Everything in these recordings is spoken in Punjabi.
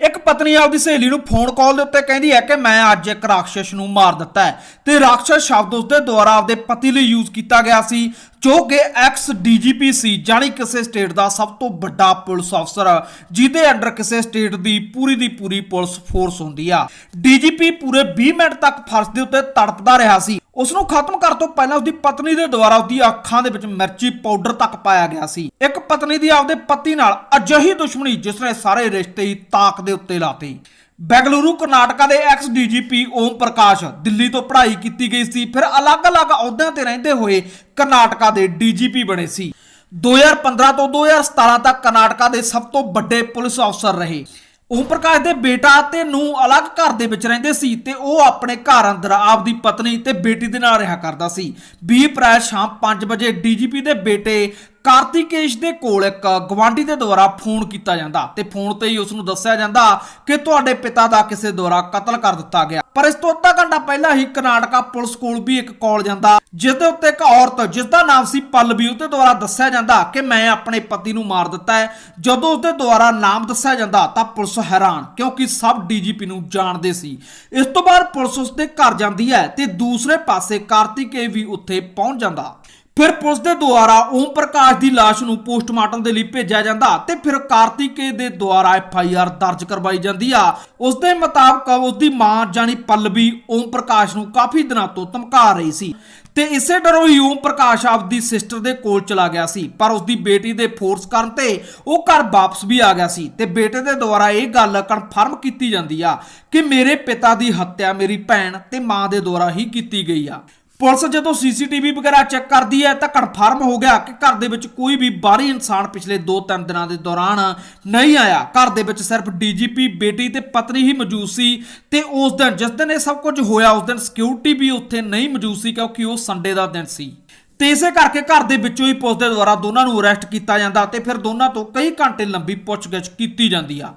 ਇੱਕ ਪਤਨੀ ਆਪਦੀ ਸਹੇਲੀ ਨੂੰ ਫੋਨ ਕਾਲ ਦੇ ਉੱਤੇ ਕਹਿੰਦੀ ਹੈ ਕਿ ਮੈਂ ਅੱਜ ਇੱਕ ਰਾਖਸ਼ ਨੂੰ ਮਾਰ ਦਿੱਤਾ ਹੈ। ਤੇ ਰਾਖਸ਼ ਸ਼ਬਦ ਉਸਦੇ ਦੁਆਰਾ ਆਪਦੇ ਪਤੀ ਲਈ ਯੂਜ਼ ਕੀਤਾ ਗਿਆ ਸੀ, ਜੋ ਕਿ ਐਕਸ ਡੀਜੀਪੀ ਸੀ ਜਾਨੀ ਕਿਸੇ ਸਟੇਟ ਦਾ ਸਭ ਤੋਂ ਵੱਡਾ ਪੁਲਿਸ ਅਫਸਰ ਜਿਹਦੇ ਅੰਡਰ ਕਿਸੇ ਸਟੇਟ ਦੀ ਪੂਰੀ ਦੀ ਪੂਰੀ ਪੁਲਿਸ ਫੋਰਸ ਹੁੰਦੀ ਆ। ਡੀਜੀਪੀ ਪੂਰੇ 20 ਮਿੰਟ ਤੱਕ ਫਰਸ਼ ਦੇ ਉੱਤੇ ਤੜਪਦਾ ਰਿਹਾ ਸੀ। ਉਸ ਨੂੰ ਖਤਮ ਕਰਨ ਤੋਂ ਪਹਿਲਾਂ ਉਸਦੀ ਪਤਨੀ ਦੇ ਦੁਆਰਾ ਉਸਦੀ ਅੱਖਾਂ ਦੇ ਵਿੱਚ ਮਿਰਚੀ ਪਾਊਡਰ ਤੱਕ ਪਾਇਆ ਗਿਆ ਸੀ। ਇੱਕ ਪਤਨੀ ਦੀ ਆਪਦੇ ਪਤੀ ਨਾਲ ਅਜਿਹੀ ਦੁਸ਼ਮਣੀ ਜਿਸ ਨੇ ਸਾਰੇ ਰਿਸ਼ਤੇ ਹੀ ਤਾਕ ਦੇ ਉੱਤੇ ਲਾਤੇ। ਬੈਂਗਲੁਰੂ, ਕਰਨਾਟਕਾ ਦੇ ਐਕਸ ਡੀਜੀਪੀ ਓਮ ਪ੍ਰਕਾਸ਼ ਦਿੱਲੀ ਤੋਂ ਪੜ੍ਹਾਈ ਕੀਤੀ ਗਈ ਸੀ। ਫਿਰ ਅਲੱਗ-ਅਲੱਗ ਅਹੁਦਿਆਂ ਤੇ ਰਹਿੰਦੇ ਹੋਏ ਕਰਨਾਟਕਾ ਦੇ ਡੀਜੀਪੀ ਬਣੇ ਸੀ। 2015 ਤੋਂ 2017 ਤੱਕ ਕਰਨਾਟਕਾ ਦੇ ਸਭ ਤੋਂ ਵੱਡੇ ਪੁਲਿਸ ਅਫਸਰ ਰਹੇ। ਓਮ ਪ੍ਰਕਾਸ਼ ਦੇ ਬੇਟਾ ਤੇ ਨੂੰ ਅਲੱਗ ਘਰ ਦੇ ਵਿੱਚ ਰਹਿੰਦੇ ਸੀ ਤੇ ਉਹ ਆਪਣੇ ਘਰ ਅੰਦਰ ਆਪਦੀ ਪਤਨੀ ਤੇ ਬੇਟੀ ਦੇ ਨਾਲ ਰਿਹਾ ਕਰਦਾ ਸੀ। 20 ਅਪ੍ਰੈਲ ਸ਼ਾਮ 5 ਵਜੇ ਡੀਜੀਪੀ ਦੇ ਬੇਟੇ ਕਾਰਤਿਕੇਸ਼ ਦੇ ਕੋਲ ਇੱਕ ਗਵਾਂਢੀ ਦੇ ਦੁਆਰਾ ਫੋਨ ਕੀਤਾ ਜਾਂਦਾ ਤੇ ਫੋਨ ਤੇ ਹੀ ਉਸ ਨੂੰ ਦੱਸਿਆ ਜਾਂਦਾ ਕਿ ਤੁਹਾਡੇ ਪਿਤਾ ਦਾ ਕਿਸੇ ਦੁਆਰਾ ਕਤਲ ਕਰ ਦਿੱਤਾ ਗਿਆ। ਪਰ ਇਸ ਤੋਂ ਅੱਧਾ ਘੰਟਾ ਪਹਿਲਾਂ ਹੀ ਕਰਨਾਟਕਾ ਪੁਲਿਸ ਕੋਲ ਵੀ ਇੱਕ ਕਾਲ ਜਾਂਦਾ ਜਿਸ ਦੇ ਉੱਤੇ ਇੱਕ ਔਰਤ ਜਿਸ ਦਾ ਨਾਮ ਸੀ ਪੱਲਵੀ ਉਹਦੇ ਦੁਆਰਾ ਦੱਸਿਆ ਜਾਂਦਾ ਕਿ ਮੈਂ ਆਪਣੇ ਪਤੀ ਨੂੰ ਮਾਰ ਦਿੱਤਾ ਹੈ। ਜਦੋਂ ਉਸਦੇ ਦੁਆਰਾ ਨਾਮ ਦੱਸਿਆ ਜਾਂਦਾ ਤਾਂ ਪੁਲਿਸ ਹੈਰਾਨ, ਕਿਉਂਕਿ ਸਭ ਡੀਜੀਪੀ ਨੂੰ ਜਾਣਦੇ ਸੀ। ਇਸ ਤੋਂ ਬਾਅਦ ਪੁਲਿਸ ਉਸਦੇ ਘਰ ਜਾਂਦੀ ਹੈ ਤੇ ਦੂਸਰੇ ਪਾਸੇ ਕਾਰਤਿਕੇ ਵੀ ਉੱਥੇ ਪਹੁੰਚ ਜਾਂਦਾ। ਫਿਰ ਪੁਲਿਸ ਦੇ ਦੁਆਰਾ ਓਮ ਪ੍ਰਕਾਸ਼ ਦੀ ਲਾਸ਼ ਨੂੰ ਪੋਸਟਮਾਰਟਮ ਦੇ ਲਈ ਭੇਜਿਆ ਜਾਂਦਾ ਤੇ ਫਿਰ ਕਾਰਤਿਕੇ ਦੇ ਦੁਆਰਾ ਐਫ ਆਈ ਆਰ ਦਰਜ ਕਰਵਾਈ ਜਾਂਦੀ ਆ। ਉਸ ਦੇ ਮੁਤਾਬਕ ਉਸ ਦੀ ਮਾਂ ਜਾਨੀ ਪੱਲਵੀ ਓਮ ਪ੍ਰਕਾਸ਼ ਨੂੰ ਕਾਫੀ ਦਿਨਾਂ ਤੋਂ ਧਮਕਾ ਰਹੀ ਸੀ ਤੇ ਇਸੇ ਡਰੋਂ ਹੀ ਓਮ ਪ੍ਰਕਾਸ਼ ਆਪਦੀ ਸਿਸਟਰ ਦੇ ਕੋਲ ਚਲਾ ਗਿਆ ਸੀ, ਪਰ ਉਸ ਦੀ ਬੇਟੀ ਦੇ ਫੋਰਸ ਕਰਨ ਤੇ ਉਹ ਘਰ ਵਾਪਸ ਵੀ ਆ ਗਿਆ ਸੀ ਤੇ ਬੇਟੇ ਦੇ ਦੁਆਰਾ ਇਹ ਗੱਲ ਕਨਫਰਮ ਕੀਤੀ ਜਾਂਦੀ ਆ ਕਿ ਮੇਰੇ ਪਿਤਾ ਦੀ ਹੱਤਿਆ ਮੇਰੀ ਭੈਣ ਤੇ ਮਾਂ ਦੇ ਦੁਆਰਾ ਹੀ ਕੀਤੀ ਗਈ ਆ। ਪੁਲਿਸ ਜਦੋਂ ਸੀਸੀਟੀਵੀ ਵਗੈਰਾ ਚੈੱਕ ਕਰਦੀ ਹੈ ਤਾਂ ਕਨਫਰਮ ਹੋ ਗਿਆ ਕਿ ਘਰ ਦੇ ਵਿੱਚ ਕੋਈ ਵੀ ਬਾਹਰੀ ਇਨਸਾਨ ਪਿਛਲੇ 2-3 ਦਿਨਾਂ ਦੇ ਦੌਰਾਨ ਨਹੀਂ ਆਇਆ। ਘਰ ਦੇ ਵਿੱਚ ਸਿਰਫ ਡੀਜੀਪੀ, ਬੇਟੀ ਤੇ ਪਤਨੀ ਹੀ ਮੌਜੂਦ ਸੀ ਤੇ ਉਸ ਦਿਨ, ਜਿਸ ਦਿਨ ਇਹ ਸਭ ਕੁਝ ਹੋਇਆ, ਉਸ ਦਿਨ ਸਿਕਿਉਰਿਟੀ ਵੀ ਉੱਥੇ ਨਹੀਂ ਮੌਜੂਦ ਸੀ ਕਿਉਂਕਿ ਉਹ ਸੰਡੇ ਦਾ ਦਿਨ ਸੀ। ਤੇ ਇਸੇ ਕਰਕੇ ਘਰ ਦੇ ਵਿੱਚੋਂ ਹੀ ਪੁਲਿਸ ਦੇ ਦੁਆਰਾ ਦੋਨਾਂ ਨੂੰ ਅਰੈਸਟ ਕੀਤਾ ਜਾਂਦਾ ਤੇ ਫਿਰ ਦੋਨਾਂ ਤੋਂ ਕਈ ਘੰਟੇ ਲੰਬੀ ਪੁੱਛਗਿੱਛ ਕੀਤੀ ਜਾਂਦੀ ਆ।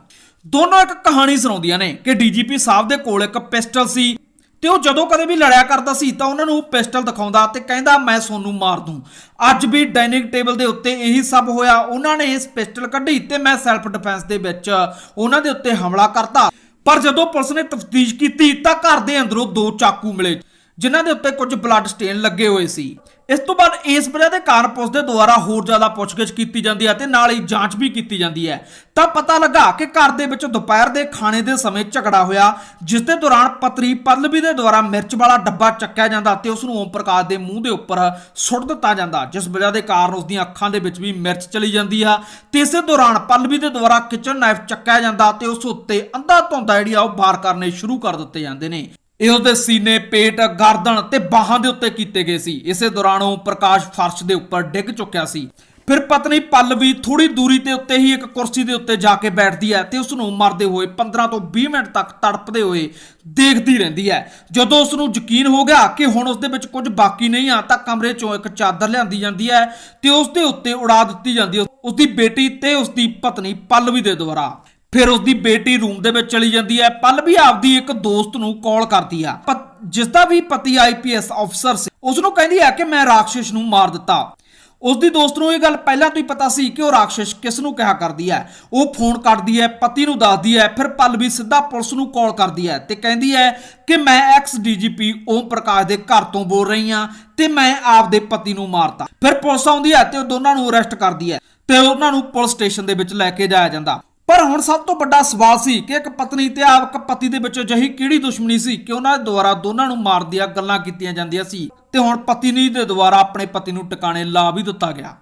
ਦੋਨੋਂ ਇੱਕ ਕਹਾਣੀ ਸੁਣਾਉਂਦੀਆਂ ਨੇ ਕਿ ਡੀਜੀਪੀ ਸਾਹਿਬ ਦੇ ਕੋਲ ਇੱਕ ਪਿਸਟਲ ਸੀ। ਤੇ ਉਹ ਜਦੋਂ ਕਦੇ ਵੀ ਲੜਿਆ ਕਰਦਾ ਸੀ ਤਾਂ ਉਹਨਾਂ ਨੂੰ ਪਿਸਟਲ ਦਿਖਾਉਂਦਾ ਤੇ ਕਹਿੰਦਾ, ਮੈਂ ਸੋਨੂੰ ਮਾਰ ਦੂੰ। ਅੱਜ ਵੀ ਡਾਈਨਿੰਗ ਟੇਬਲ ਦੇ ਉੱਤੇ ਇਹੀ ਸਭ ਹੋਇਆ। ਉਹਨਾਂ ਨੇ ਇਸ ਪਿਸਟਲ ਕੱਢੀ ਤੇ ਮੈਂ ਸੈਲਫ ਡਿਫੈਂਸ ਦੇ ਵਿੱਚ ਉਹਨਾਂ ਦੇ ਉੱਤੇ ਹਮਲਾ ਕਰਤਾ। ਪਰ ਜਦੋਂ ਪੁਲਿਸ ਨੇ ਤਫਤੀਸ਼ ਕੀਤੀ ਤਾਂ ਘਰ ਦੇ ਅੰਦਰੋਂ ਦੋ ਚਾਕੂ ਮਿਲੇ, ਜਿਨ੍ਹਾਂ ਦੇ ਉੱਤੇ ਕੁਝ ਬਲੱਡ ਸਟੇਨ ਲੱਗੇ ਹੋਏ ਸੀ। ਇਸ ਤੋਂ ਬਾਅਦ ਇਸ ਵਜ੍ਹਾ ਦੇ ਕਾਰਨ ਪੁਲਿਸ ਦੇ ਦੁਆਰਾ ਹੋਰ ਜ਼ਿਆਦਾ ਪੁੱਛਗਿੱਛ ਕੀਤੀ ਜਾਂਦੀ ਹੈ ਤੇ ਨਾਲ ਹੀ ਜਾਂਚ ਵੀ ਕੀਤੀ ਜਾਂਦੀ ਹੈ। ਤਾਂ ਪਤਾ ਲੱਗਾ ਕਿ ਘਰ ਦੇ ਵਿੱਚ ਦੁਪਹਿਰ ਦੇ ਖਾਣੇ ਦੇ ਸਮੇਂ ਝਗੜਾ ਹੋਇਆ, ਜਿਸ ਦੇ ਦੌਰਾਨ ਪਤਰੀ ਪੱਲਵੀ ਦੇ ਦੁਆਰਾ ਮਿਰਚ ਵਾਲਾ ਡੱਬਾ ਚੱਕਿਆ ਜਾਂਦਾ ਤੇ ਉਸ ਨੂੰ ਓਮ ਪ੍ਰਕਾਸ਼ ਦੇ ਮੂੰਹ ਦੇ ਉੱਪਰ ਸੁੱਟ ਦਿੱਤਾ ਜਾਂਦਾ, ਜਿਸ ਵਜ੍ਹਾ ਦੇ ਕਾਰਨ ਉਸ ਦੀਆਂ ਅੱਖਾਂ ਦੇ ਵਿੱਚ ਵੀ ਮਿਰਚ ਚਲੀ ਜਾਂਦੀ ਆ। ਤੇ ਇਸੇ ਦੌਰਾਨ ਪੱਲਵੀ ਦੇ ਦੁਆਰਾ ਕਿਚਨ ਨਾਈਫ ਚੱਕਿਆ ਜਾਂਦਾ ਤੇ ਉਸ ਉੱਤੇ ਅੰਧਾ ਧੁੰਦਾ ਜਿਹੜੀ ਆ ਉਹ ਵਾਰ ਕਰਨੇ ਸ਼ੁਰੂ ਕਰ ਦਿੱਤੇ ਜਾਂਦੇ ਨੇ। ਇਹ ਉਹਦੇ ਸੀਨੇ, ਪੇਟ, ਗਰਦਨ ਤੇ ਬਾਹਾਂ ਦੇ ਉੱਤੇ ਕੀਤੇ ਗਏ ਸੀ। ਇਸੇ ਦੌਰਾਨ ਉਹ ਪ੍ਰਕਾਸ਼ ਫਰਸ਼ ਦੇ ਉੱਪਰ ਡਿੱਗ ਚੁੱਕਿਆ ਸੀ। ਫਿਰ ਪਤਨੀ ਪੱਲਵੀ ਥੋੜੀ ਦੂਰੀ ਤੇ ਉੱਤੇ ਹੀ ਇੱਕ ਕੁਰਸੀ ਦੇ ਉੱਤੇ ਜਾ ਕੇ ਬੈਠਦੀ ਹੈ ਤੇ ਉਸ ਨੂੰ ਮਰਦੇ ਹੋਏ 15 ਤੋਂ 20 ਮਿੰਟ ਤੱਕ ਤੜਪਦੇ ਹੋਏ ਦੇਖਦੀ ਰਹਿੰਦੀ ਹੈ। ਜਦੋਂ ਉਸ ਨੂੰ ਯਕੀਨ ਹੋ ਗਿਆ ਕਿ ਹੁਣ ਉਸ ਦੇ ਵਿੱਚ ਕੁਝ ਬਾਕੀ ਨਹੀਂ ਆ, ਤਾਂ ਕਮਰੇ ਚੋਂ ਇੱਕ ਚਾਦਰ ਲਿਆਂਦੀ ਜਾਂਦੀ ਹੈ ਤੇ ਉਸ ਦੇ ਉੱਤੇ ਉਡਾ ਦਿੱਤੀ ਜਾਂਦੀ ਹੈ। ਉਸ ਦੀ ਬੇਟੀ ਤੇ ਉਸ ਦੀ ਪਤਨੀ ਪੱਲਵੀ ਦੇ ਦੁਆਰਾ। ਫਿਰ ਉਸ ਦੀ ਬੇਟੀ ਰੂਮ ਦੇ ਵਿੱਚ ਚਲੀ ਜਾਂਦੀ ਹੈ। ਪੱਲਵੀ ਆਪਦੀ ਇੱਕ ਦੋਸਤ ਨੂੰ ਕਾਲ ਕਰਦੀ ਆ। ਪ- ਜਿਸ ਦਾ ਵੀ ਪਤੀ ਆਈਪੀਐਸ ਅਫਸਰ ਸੀ ਉਸ ਨੂੰ ਕਹਿੰਦੀ ਹੈ ਕਿ ਮੈਂ ਰਾਖਸ਼ ਨੂੰ ਮਾਰ ਦਿੱਤਾ। ਉਸ ਦੀ ਦੋਸਤ ਨੂੰ ਇਹ ਗੱਲ ਪਹਿਲਾਂ ਤੋਂ ਹੀ ਪਤਾ ਸੀ ਕਿ ਉਹ ਰਾਖਸ਼ ਕਿਸ ਨੂੰ ਕਿਹਾ ਕਰਦੀ ਹੈ। ਉਹ ਫੋਨ ਕਰਦੀ ਹੈ, ਪਤੀ ਨੂੰ ਦੱਸਦੀ ਹੈ, ਫਿਰ ਪੱਲਵੀ ਸਿੱਧਾ ਪੁਲਿਸ ਨੂੰ ਕਾਲ ਕਰਦੀ ਹੈ ਤੇ ਕਹਿੰਦੀ ਹੈ ਕਿ ਮੈਂ ਐਕਸ ਡੀਜੀਪੀ ਓਮ ਪ੍ਰਕਾਸ਼ ਦੇ ਘਰ ਤੋਂ ਬੋਲ ਰਹੀ ਹਾਂ ਤੇ ਮੈਂ ਆਪਦੇ ਪਤੀ ਨੂੰ ਮਾਰਤਾ। ਫਿਰ ਪੁਲਿਸ ਆਉਂਦੀ ਹੈ ਤੇ ਉਹ ਦੋਨਾਂ ਨੂੰ ਅਰੈਸਟ ਕਰਦੀ ਹੈ ਤੇ ਉਹਨਾਂ ਨੂੰ ਪੁਲਿਸ ਸਟੇਸ਼ਨ ਦੇ ਵਿੱਚ ਲੈ ਕੇ ਜਾਇਆ ਜਾਂਦਾ। ਪਰ ਹੁਣ ਸਭ ਤੋਂ ਵੱਡਾ ਸਵਾਲ ਸੀ ਕਿ ਇੱਕ ਪਤਨੀ ਤੇ ਆਪ ਪਤੀ ਦੇ ਵਿੱਚ ਅਜਿਹੀ ਕਿਹੜੀ ਦੁਸ਼ਮਣੀ ਸੀ? ਕਿ ਉਹਨਾਂ ਦੇ ਦੁਆਰਾ ਦੋਨਾਂ ਨੂੰ ਮਾਰ ਦੀਆਂ ਗੱਲਾਂ ਕੀਤੀਆਂ ਜਾਂਦੀਆਂ ਸੀ? ਤੇ ਹੁਣ ਪਤਨੀ ਦੇ ਦੁਆਰਾ ਆਪਣੇ ਪਤੀ ਨੂੰ ਟਿਕਾਣੇ ਲਾ ਵੀ ਦਿੱਤਾ ਗਿਆ।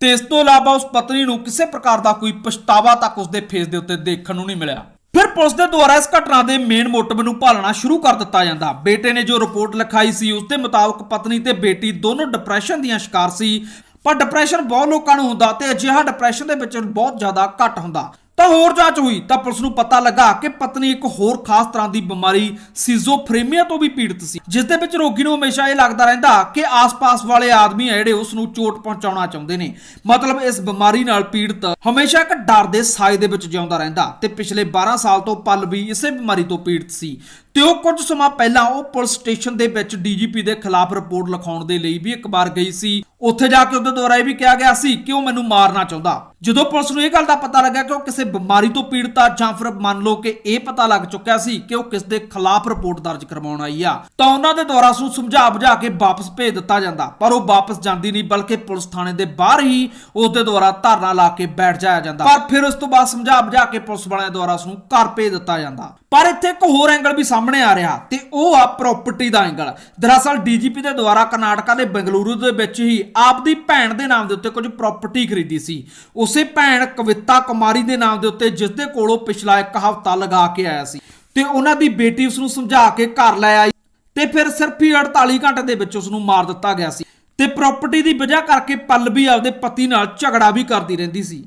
ਤੇ ਇਸ ਤੋਂ ਇਲਾਵਾ ਉਸ ਪਤਨੀ ਨੂੰ ਕਿਸੇ ਪ੍ਰਕਾਰ ਦਾ ਕੋਈ ਪਛਤਾਵਾ ਤੱਕ ਉਸ ਦੇ ਫੇਸ ਦੇ ਉੱਤੇ ਦੇਖਣ ਨੂੰ ਨਹੀਂ ਮਿਲਿਆ। ਫਿਰ ਪੁਲਿਸ ਦੇ ਦੁਆਰਾ ਇਸ ਘਟਨਾ ਦੇ ਮੇਨ ਮੋਟਿਵ ਨੂੰ ਭਾਲਣਾ ਸ਼ੁਰੂ ਕਰ ਦਿੱਤਾ ਜਾਂਦਾ। ਬੇਟੇ ਨੇ ਜੋ ਰਿਪੋਰਟ ਲਿਖਾਈ ਸੀ, ਉਸ ਦੇ ਮੁਤਾਬਕ ਪਤਨੀ ਤੇ ਬੇਟੀ ਦੋਨੋਂ ਡਿਪਰੈਸ਼ਨ ਦੀਆਂ ਸ਼ਿਕਾਰ ਸੀ। ਪਰ ਡਿਪਰੈਸ਼ਨ ਬਹੁਤ ਲੋਕਾਂ ਨੂੰ ਹੁੰਦਾ ਤੇ ਅਜਿਹਾ ਡਿਪਰੈਸ਼ਨ ਦੇ ਵਿੱਚ ਬਹੁਤ ਜ਼ਿਆਦਾ ਘੱਟ ਹੁੰਦਾ। ਤਾਂ ਹੋਰ ਜਾਂਚ ਹੋਈ, ਤਾਂ ਪੁਲਿਸ ਨੂੰ ਪਤਾ ਲੱਗਾ ਕਿ ਪਤਨੀ ਇੱਕ ਹੋਰ ਖਾਸ ਤਰ੍ਹਾਂ ਦੀ ਬਿਮਾਰੀ ਸੀਜ਼ੋਫਰੇਨੀਆ ਤੋਂ ਵੀ ਪੀੜਤ ਸੀ, ਜਿਸ ਦੇ ਵਿੱਚ ਰੋਗੀ ਨੂੰ ਹਮੇਸ਼ਾ ਇਹ ਲੱਗਦਾ ਰਹਿੰਦਾ ਕਿ ਆਸ-ਪਾਸ ਵਾਲੇ ਆਦਮੀ ਆ ਜਿਹੜੇ ਉਸ ਨੂੰ ਚੋਟ ਪਹੁੰਚਾਉਣਾ ਚਾਹੁੰਦੇ ਨੇ। ਮਤਲਬ ਇਸ ਬਿਮਾਰੀ ਨਾਲ ਪੀੜਤ ਹਮੇਸ਼ਾ ਇੱਕ ਡਰ ਦੇ ਸਾਏ ਦੇ ਵਿੱਚ ਜਿਉਂਦਾ ਰਹਿੰਦਾ ਤੇ ਪਿਛਲੇ 12 ਸਾਲ ਤੋਂ ਪਲ ਵੀ ਇਸੇ ਬਿਮਾਰੀ ਤੋਂ ਪੀੜਤ ਸੀ। ਤੇ ਉਹ ਕੁਝ ਸਮਾਂ ਪਹਿਲਾਂ ਉਹ ਪੁਲਿਸ ਸਟੇਸ਼ਨ ਦੇ ਵਿੱਚ ਡੀਜੀਪੀ ਦੇ ਖਿਲਾਫ ਰਿਪੋਰਟ ਲਿਖਾਉਣ ਦੇ ਲਈ ਵੀ ਇੱਕ ਵਾਰ ਗਈ ਸੀ। ਉੱਥੇ ਜਾ ਕੇ ਉਹਦੇ ਦੁਆਰਾ ਇਹ ਵੀ ਕਿਹਾ ਗਿਆ ਸੀ ਕਿ ਉਹ ਮੈਨੂੰ ਮਾਰਨਾ ਚਾਹੁੰਦਾ। ਜਦੋਂ ਪੁਲਿਸ ਨੂੰ ਇਹ ਗੱਲ ਦਾ ਪਤਾ ਲੱਗਾ ਕਿ ਉਹ ਕਿਸੇ ਬਿਮਾਰੀ ਤੋਂ ਪੀੜਤ ਆ ਜਾਂ ਫਿਰ ਮੰਨ ਲਓ ਕਿ ਇਹ ਪਤਾ ਲੱਗ ਚੁੱਕਿਆ ਸੀ ਕਿ ਉਹ ਕਿਸ ਦੇ ਖਿਲਾਫ ਰਿਪੋਰਟ ਦਰਜ ਕਰਵਾਉਣ ਆਈ ਆ, ਤਾਂ ਉਹਨਾਂ ਦੇ ਦੁਆਰਾ ਉਸਨੂੰ ਸਮਝਾ ਬੁਝਾ ਕੇ ਵਾਪਸ ਭੇਜ ਦਿੱਤਾ ਜਾਂਦਾ। ਪਰ ਉਹ ਵਾਪਸ ਜਾਂਦੀ ਨਹੀਂ, ਬਲਕਿ ਪੁਲਿਸ ਥਾਣੇ ਦੇ ਬਾਹਰ ਹੀ ਉਸ ਦੇ ਦੁਆਰਾ ਧਰਨਾ ਲਾ ਕੇ ਬੈਠ ਜਾਇਆ ਜਾਂਦਾ। ਪਰ ਫਿਰ ਉਸ ਤੋਂ ਬਾਅਦ ਸਮਝਾ ਬੁਝਾ ਕੇ ਪੁਲਿਸ ਵਾਲਿਆਂ ਦੁਆਰਾ ਉਸ ਨੂੰ ਘਰ ਭੇਜ ਦਿੱਤਾ ਜਾਂਦਾ। ਪਰ ਇੱਥੇ ਇੱਕ ਹੋਰ ਐਂਗਲ ਵੀ ਸਾਹਮਣੇ ਆ ਰਿਹਾ ਤੇ ਉਹ ਆ ਪ੍ਰਾਪਰਟੀ ਦਾ ਐਂਗਲ ਦਰਅਸਲ ਡੀਜੀਪੀ ਦੇ ਦੁਆਰਾ ਕਰਨਾਟਕਾ ਦੇ ਬੰਗਲੁਰੂ ਦੇ ਵਿੱਚ ਹੀ ਆਪਦੀ ਭੈਣ ਦੇ ਨਾਮ ਦੇ ਉੱਤੇ ਕੁਝ ਪ੍ਰਾਪਰਟੀ ਖਰੀਦੀ ਸੀ। ਉਸੇ ਭੈਣ ਕਵਿਤਾ ਕੁਮਾਰੀ ਦੇ ਨਾਮ ਦੇ ਉੱਤੇ ਜਿਸ ਦੇ ਕੋਲੋਂ ਪਿਛਲਾ ਇੱਕ ਹਫ਼ਤਾ ਲਗਾ ਕੇ ਆਇਆ ਸੀ। ਤੇ ਉਹਨਾਂ ਦੀ ਬੇਟੀ ਉਸ ਨੂੰ ਸਮਝਾ ਕੇ ਘਰ ਲੈ ਆਈ ਤੇ ਫਿਰ ਸਿਰਫ ਹੀ 48 ਘੰਟੇ ਦੇ ਵਿੱਚ ਉਸ ਨੂੰ ਮਾਰ ਦਿੱਤਾ ਗਿਆ ਸੀ। ਤੇ ਪ੍ਰਾਪਰਟੀ ਦੀ ਵਜ੍ਹਾ ਕਰਕੇ ਪੱਲਵੀ ਆਪਦੇ ਪਤੀ ਨਾਲ ਝਗੜਾ ਵੀ ਕਰਦੀ ਰਹਿੰਦੀ ਸੀ।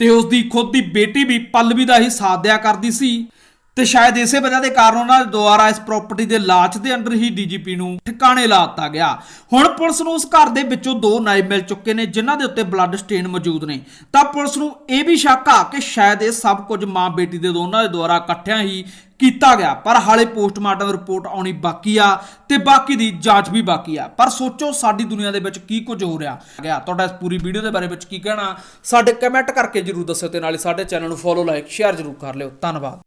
ਤੇ ਉਸ ਦੀ ਖੁਦ ਦੀ ਬੇਟੀ ਵੀ ਪੱਲਵੀ ਦਾ ਹੀ ਸਾਥ ਦਿਆ ਕਰਦੀ ਸੀ। ਤੇ ਸ਼ਾਇਦ ਇਸੇ ਵਜ੍ਹਾ ਦੇ ਕਾਰਨ ਉਹਨਾਂ ਦੇ ਦੁਆਰਾ ਇਸ ਪ੍ਰਾਪਰਟੀ ਦੇ ਲਾਲਚ ਦੇ ਅੰਦਰ ਹੀ ਡੀਜੀਪੀ ਨੂੰ ਠਿਕਾਣੇ ਲਾ ਦਿੱਤਾ ਗਿਆ। ਹੁਣ ਪੁਲਿਸ ਨੂੰ ਉਸ ਘਰ ਦੇ ਵਿੱਚੋਂ ਦੋ ਨਾਇਬ ਮਿਲ ਚੁੱਕੇ ਨੇ, ਜਿਨ੍ਹਾਂ ਦੇ ਉੱਤੇ ਬਲੱਡ ਸਟੇਨ ਮੌਜੂਦ ਨੇ। ਤਾਂ ਪੁਲਿਸ ਨੂੰ ਇਹ ਵੀ ਸ਼ੱਕ ਆ ਕਿ ਸ਼ਾਇਦ ਇਹ ਸਭ ਕੁਝ ਮਾਂ ਬੇਟੀ ਦੇ ਦੋਨਾਂ ਦੇ ਦੁਆਰਾ ਇਕੱਠਿਆਂ ਹੀ ਕੀਤਾ ਗਿਆ। ਪਰ ਹਾਲੇ ਪੋਸਟਮਾਰਟਮ ਰਿਪੋਰਟ ਆਉਣੀ ਬਾਕੀ ਆ ਤੇ ਬਾਕੀ ਦੀ ਜਾਂਚ ਵੀ ਬਾਕੀ ਆ। ਪਰ ਸੋਚੋ, ਸਾਡੀ ਦੁਨੀਆ ਦੇ ਵਿੱਚ ਕੀ ਕੁਝ ਹੋ ਰਿਹਾ। ਗਿਆ, ਤੁਹਾਡਾ ਇਸ ਪੂਰੀ ਵੀਡੀਓ ਦੇ ਬਾਰੇ ਵਿੱਚ ਕੀ ਕਹਿਣਾ? ਸਾਡੇ ਕਮੈਂਟ ਕਰਕੇ ਜਰੂਰ ਦੱਸਿਓ ਤੇ ਨਾਲੇ ਸਾਡੇ ਚੈਨਲ ਨੂੰ ਫੋਲੋ ਲਾਈਕ ਸ਼ੇਅਰ ਜਰੂਰ ਕਰ ਲਿਓ। ਧੰਨਵਾਦ।